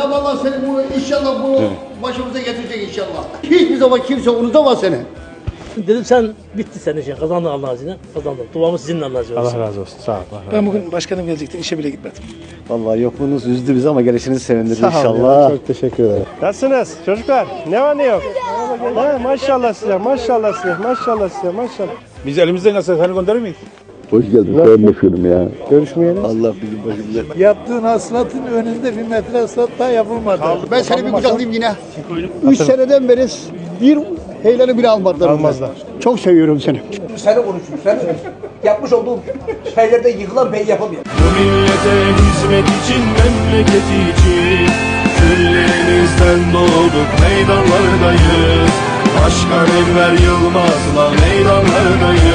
Allah seni bunu inşallah bunu başımıza getirecek inşallah. Hiçbir zaman kimse unutamaz seni. Dedim sen bitti senin şey kazandın Allah'ın izniyle kazandın. Duamız sizinle. Allah razı olsun. Sağ ol. Allah razı olsun. Ben bugün başkanım gelecekti. işe bile gitmedim. Vallahi yokluğunuz üzdü bizi ama gelişinizi sevindirdi Sağ ol ya, inşallah. Çok teşekkür ederim. Nasılsınız çocuklar? Ne var ne yok? Ha, maşallah size, maşallah size, maşallah size, maşallah. Biz elimizden gelse seni gönderir miyiz? Hoş geldin. Sayın Başkanım ya. Görüşmeyelim. Allah bizim başımıza. Yaptığın hasılatın önünde bir metre hasılat daha yapılmadı. Ben seni bir kucaklayayım yine. Üç seneden beri bir heyelanı bile almadılar. Almazlar. Çok seviyorum seni. Seni konuşuyor. Sen yapmış olduğun şeylerde yıkılan bey yapamıyor. Bu millete hizmet için, memleket için Küllerimizden doğduk meydanlardayız Başkan Enver Yılmaz'la meydanlardayız